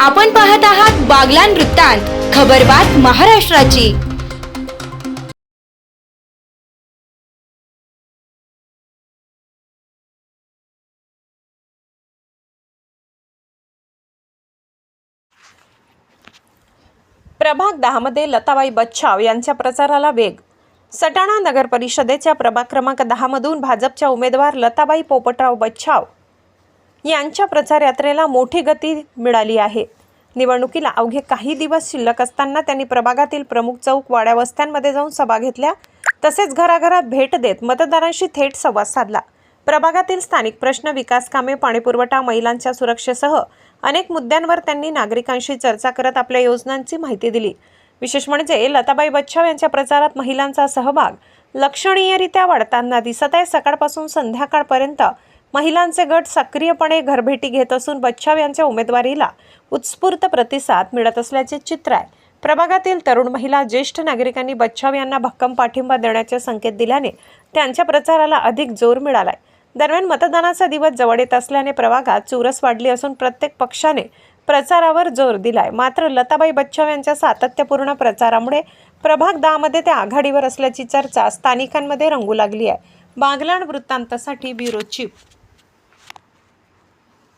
आपण पाहत आहात बागलान वृत्तांत खबरबात महाराष्ट्राची. प्रभाग दहामध्ये लताबाई बच्छाव यांच्या प्रचाराला वेग. सटाणा नगर परिषदेच्या प्रभाग क्रमांक दहामधून भाजपच्या उमेदवार लताबाई पोपटराव बच्छाव यांच्या प्रचार यात्रेला मोठी गती मिळाली आहे. निवडणुकीला अवघे काही दिवस शिल्लक असताना त्यांनी प्रभागातील प्रमुख चौक वाड्या वस्त्यांमध्ये जाऊन सभा घेतल्या. तसेच घराघरात भेट देत मतदारांशी थेट संवाद साधला. प्रभागातील स्थानिक प्रश्न विकास कामे पाणीपुरवठा महिलांच्या सुरक्षेसह अनेक मुद्द्यांवर त्यांनी नागरिकांशी चर्चा करत आपल्या योजनांची माहिती दिली. विशेष म्हणजे लताबाई बच्छाव यांच्या प्रचारात महिलांचा सहभाग लक्षणीयरित्या वाढताना दिसत आहे. सकाळपासून संध्याकाळपर्यंत महिलांचे गट सक्रियपणे घरभेटी घेत असून बच्छाव यांच्या उमेदवारीला उत्स्फूर्त प्रतिसाद मिळत असल्याचे चित्र आहे. प्रभागातील तरुण महिला ज्येष्ठ नागरिकांनी बच्छाव यांना भक्कम पाठिंबा देण्याचे संकेत दिल्याने त्यांच्या प्रचाराला अधिक जोर मिळालाय. दरम्यान मतदानाचा दिवस जवळ येत असल्याने प्रभागात चुरस वाढली असून प्रत्येक पक्षाने प्रचारावर जोर दिलाय. मात्र लताबाई बच्छाव यांच्या सातत्यपूर्ण प्रचारामुळे प्रभाग दहामध्ये ते आघाडीवर असल्याची चर्चा स्थानिकांमध्ये रंगू लागली आहे. Baglan वृत्तांतासाठी bureau chief